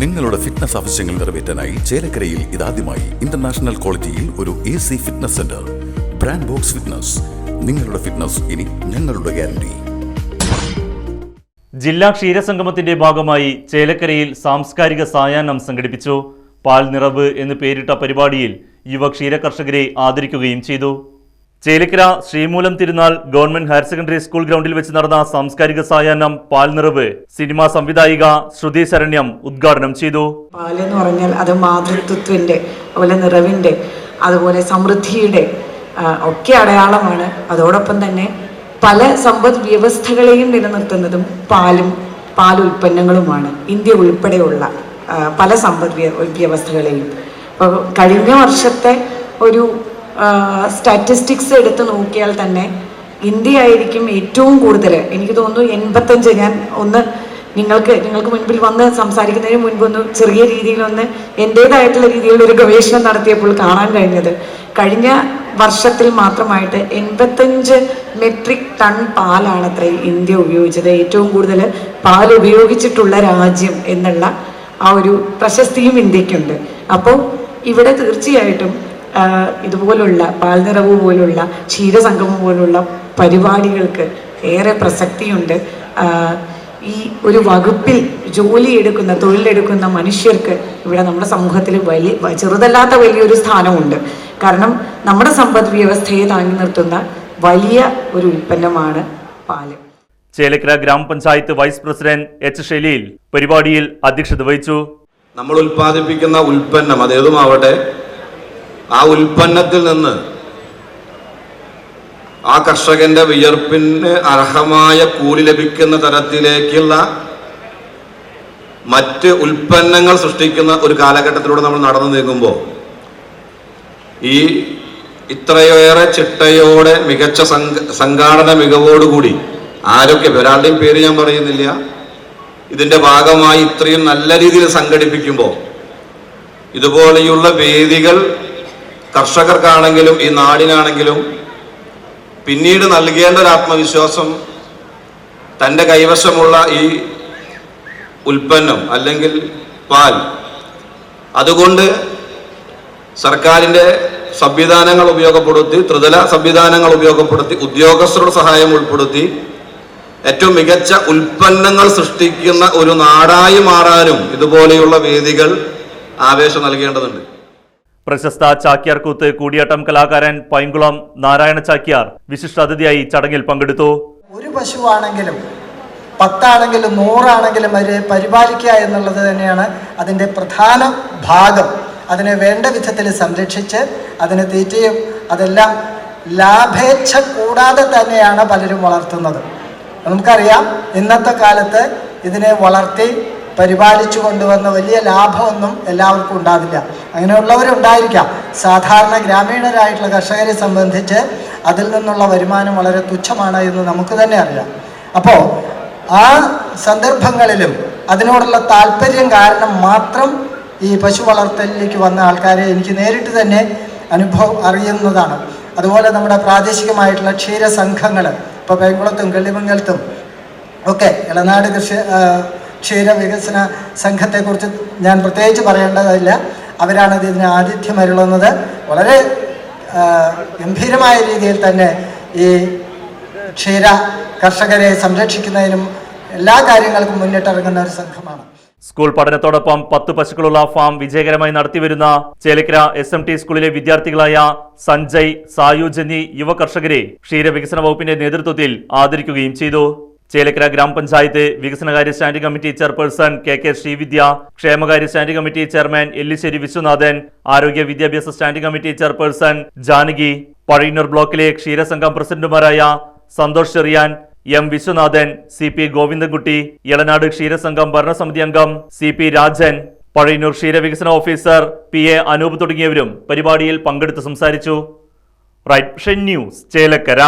നിങ്ങളുടെ ഫിറ്റ്നസ് ആവശ്യങ്ങൾ നിറവേറ്റാനായി ചേലക്കരയിൽ ഇതാദ്യമായി ഇന്റർനാഷണൽ ക്വാളിറ്റിയിൽ ഒരു A C fitness centre brand box fitness നിങ്ങളുടെ ഫിറ്റ്നസ് ഇനി ഞങ്ങളുടെ ഗ്യാരണ്ടി ജില്ലാ ക്ഷീരസംഗമത്തിന്റെ ഭാഗമായി ചേലക്കരയിൽ സാംസ്കാരിക സായാഹ്നം സംഘടിപ്പിച്ചു. പാൽ നിറവ് എന്ന് പേരിട്ട പരിപാടിയിൽ യുവ ക്ഷീര കർഷകരെ ആദരിക്കുകയും ചെയ്തു. Chelakkara Sreemoolam Thirunal government higher secondary school ഗ്രൗണ്ടിൽ വെച്ച് നടന്ന സാംസ്കാരിക സായാഹ്നം പാൽ നിറവ് സിനിമാ സംവിധായിക ശ്രുതി ശരണ്യം ഉദ്ഘാടനം ചെയ്തു. പാലെന്ന് പറഞ്ഞാൽ അത് മാതൃത്വത്തിന്റെ അതുപോലെ നിറവിന്റെ അതുപോലെ സമൃദ്ധിയുടെ ഒക്കെ അടയാളമാണ്. അതോടൊപ്പം തന്നെ പല സമ്പദ് വ്യവസ്ഥകളെയും നിലനിർത്തുന്നതും പാലും പാൽ ഉൽപ്പന്നങ്ങളുമാണ് ഇന്ത്യ ഉൾപ്പെടെയുള്ള പല സമ്പദ് വ്യ- വ്യവസ്ഥകളെയും. കഴിഞ്ഞ വർഷത്തെ ഒരു സ്റ്റാറ്റിസ്റ്റിക്സ് എടുത്ത് നോക്കിയാൽ തന്നെ ഇന്ത്യ ആയിരിക്കും ഏറ്റവും കൂടുതൽ എനിക്ക് തോന്നുന്നു എൺപത്തഞ്ച് ഞാൻ ഒന്ന് നിങ്ങൾക്ക് നിങ്ങൾക്ക് മുൻപിൽ വന്ന് സംസാരിക്കുന്നതിന് മുൻപ് ഒന്ന് ചെറിയ രീതിയിൽ ഒന്ന് എന്റേതായിട്ടുള്ള രീതിയിലുള്ള ഒരു ഗവേഷണം നടത്തിയപ്പോൾ കാണാൻ കഴിഞ്ഞത്. കഴിഞ്ഞ വർഷത്തിൽ മാത്രമായിട്ട് എൺപത്തഞ്ച് മെട്രിക് ടൺ പാലാണ് അത്ര ഇന്ത്യ ഉപയോഗിച്ചത്. ഏറ്റവും കൂടുതൽ പാൽ ഉപയോഗിച്ചിട്ടുള്ള രാജ്യം എന്നുള്ള ആ ഒരു പ്രശസ്തിയും ഇന്ത്യക്കുണ്ട്. അപ്പോൾ ഇവിടെ തീർച്ചയായിട്ടും ഇതുപോലുള്ള പാൽനിറവ് പോലുള്ള ക്ഷീരസംഗമം പോലുള്ള പരിപാടികൾക്ക് ഏറെ പ്രസക്തിയുണ്ട്. ഈ ഒരു വകുപ്പിൽ ജോലി എടുക്കുന്ന തൊഴിലെടുക്കുന്ന മനുഷ്യർക്ക് ഇവിടെ നമ്മുടെ സമൂഹത്തിൽ വലിയ ചെറുതല്ലാത്ത വലിയൊരു സ്ഥാനമുണ്ട്. കാരണം നമ്മുടെ സമ്പദ് വ്യവസ്ഥയെ താങ്ങി നിർത്തുന്ന വലിയ ഒരു ഉൽപ്പന്നമാണ് പാൽ. ചേലക്കര ഗ്രാമപഞ്ചായത്ത് വൈസ് പ്രസിഡന്റ് എച്ച് ഷെലീൽ പരിപാടിയിൽ അധ്യക്ഷത വഹിച്ചു. നമ്മൾ ഉൽപ്പാദിപ്പിക്കുന്ന ഉൽപ്പന്നം അതേതുമാവട്ടെ ആ ഉൽപ്പന്നത്തിൽ നിന്ന് ആ കർഷകന്റെ വിയർപ്പിന് അർഹമായ കൂലി ലഭിക്കുന്ന തരത്തിലേക്കുള്ള മറ്റ് ഉൽപ്പന്നങ്ങൾ സൃഷ്ടിക്കുന്ന ഒരു കാലഘട്ടത്തിലൂടെ നമ്മൾ നടന്നു നീങ്ങുമ്പോൾ ഈ ഇത്രയേറെ ചിട്ടയോടെ മികച്ച സംഘ സംഘാടന മികവോടുകൂടി ആരൊക്കെ ഒരാളുടെയും പേര് ഞാൻ പറയുന്നില്ല ഇതിന്റെ ഭാഗമായി ഇത്രയും നല്ല രീതിയിൽ സംഘടിപ്പിക്കുമ്പോൾ ഇതുപോലെയുള്ള വേദികൾ കർഷകർക്കാണെങ്കിലും ഈ നാടിനാണെങ്കിലും പിന്നീട് നൽകേണ്ട ഒരു ആത്മവിശ്വാസം തന്റെ കൈവശമുള്ള ഈ ഉൽപ്പന്നം അല്ലെങ്കിൽ പാൽ. അതുകൊണ്ട് സർക്കാരിന്റെ സംവിധാനങ്ങൾ ഉപയോഗപ്പെടുത്തി ത്രിതല സംവിധാനങ്ങൾ ഉപയോഗപ്പെടുത്തി ഉദ്യോഗസ്ഥരുടെ സഹായം ഉൾപ്പെടുത്തി ഏറ്റവും മികച്ച ഉൽപ്പന്നങ്ങൾ സൃഷ്ടിക്കുന്ന ഒരു നാടായി മാറാനും ഇതുപോലെയുള്ള വേദികൾ ആവേശം നൽകേണ്ടതുണ്ട്. പ്രശസ്ത ചാക്യാർ കൂത്ത് കൂടിയാട്ടം കലാകാരൻ പൈങ്കുളം നാരായണ ചാക്യാർ വിശിഷ്ടാതിഥിയായി ചടങ്ങിൽ പങ്കെടുത്തു. ഒരു പശുവാണെങ്കിലും പത്താണെങ്കിലും നൂറാണെങ്കിലും അവരെ പരിപാലിക്കുക എന്നുള്ളത് തന്നെയാണ് അതിന്റെ പ്രധാന ഭാഗം. അതിനെ വേണ്ട വിധത്തിൽ സംരക്ഷിച്ച് അതിനെ തീറ്റയും അതെല്ലാം ലാഭേച്ഛ കൂടാതെ തന്നെയാണ് പലരും വളർത്തുന്നത്. നമുക്കറിയാം ഇന്നത്തെ കാലത്ത് ഇതിനെ വളർത്തി പരിപാലിച്ചു കൊണ്ടുവന്ന വലിയ ലാഭമൊന്നും എല്ലാവർക്കും ഉണ്ടാവില്ല. അങ്ങനെയുള്ളവരുണ്ടായിരിക്കാം. സാധാരണ ഗ്രാമീണരായിട്ടുള്ള കർഷകരെ സംബന്ധിച്ച് അതിൽ നിന്നുള്ള വരുമാനം വളരെ തുച്ഛമാണ് എന്ന് നമുക്ക് തന്നെ അറിയാം. അപ്പോൾ ആ സന്ദർഭങ്ങളിലും അതിനോടുള്ള താല്പര്യം കാരണം മാത്രം ഈ പശു വളർത്തലിലേക്ക് വന്ന ആൾക്കാരെ എനിക്ക് നേരിട്ട് തന്നെ അനുഭവം അറിയുന്നതാണ്. അതുപോലെ നമ്മുടെ പ്രാദേശികമായിട്ടുള്ള ക്ഷീരസംഘങ്ങൾ ഇപ്പോൾ പേങ്കുളത്തും കള്ളിമംഗലത്തും ഒക്കെ ഇളനാട് കൃഷി ആ, ക്ഷീര വികസന സംഘത്തെക്കുറിച്ച് ഞാൻ പ്രത്യേകിച്ച് പറയേണ്ടതില്ല. അവരാണ് ഇതിന് ആതിഥ്യം അരുളുന്നത്. വളരെ ഗംഭീരമായ രീതിയിൽ തന്നെ ഈ ക്ഷീര കർഷകരെ സംരക്ഷിക്കുന്നതിനും എല്ലാ കാര്യങ്ങൾക്കും മുന്നിട്ടിറങ്ങുന്ന ഒരു സംഘമാണ്. സ്കൂൾ പഠനത്തോടൊപ്പം പത്ത് പശുക്കളുള്ള ഫാം വിജയകരമായി നടത്തിവരുന്ന ചേലക്കര എസ് എം ടി സ്കൂളിലെ വിദ്യാർത്ഥികളായ സഞ്ജയ് സായുജ് എന്നീ യുവ കർഷകരെ ക്ഷീരവികസന വകുപ്പിന്റെ നേതൃത്വത്തിൽ ആദരിക്കുകയും ചെയ്തു. ചേലക്കര ഗ്രാമപഞ്ചായത്ത് വികസനകാര്യ standing committee chairperson K K Sreevidya ക്ഷേമകാര്യ standing committee chairman Ellisseri Viswanathan ആരോഗ്യ വിദ്യാഭ്യാസ standing committee chairperson Janaki Pazhayannur ബ്ലോക്കിലെ ക്ഷീരസംഘം പ്രസിഡന്റുമാരായ Santhosh Cheriyan M Viswanathan C P Govindankutty Elanad ക്ഷീരസംഘം ഭരണസമിതി അംഗം സി പി രാജൻ പഴയന്നൂർ ക്ഷീരവികസന ഓഫീസർ പി എ അനൂപ് തുടങ്ങിയവരും പരിപാടിയിൽ പങ്കെടുത്ത് സംസാരിച്ചു. Right news Chelakkara.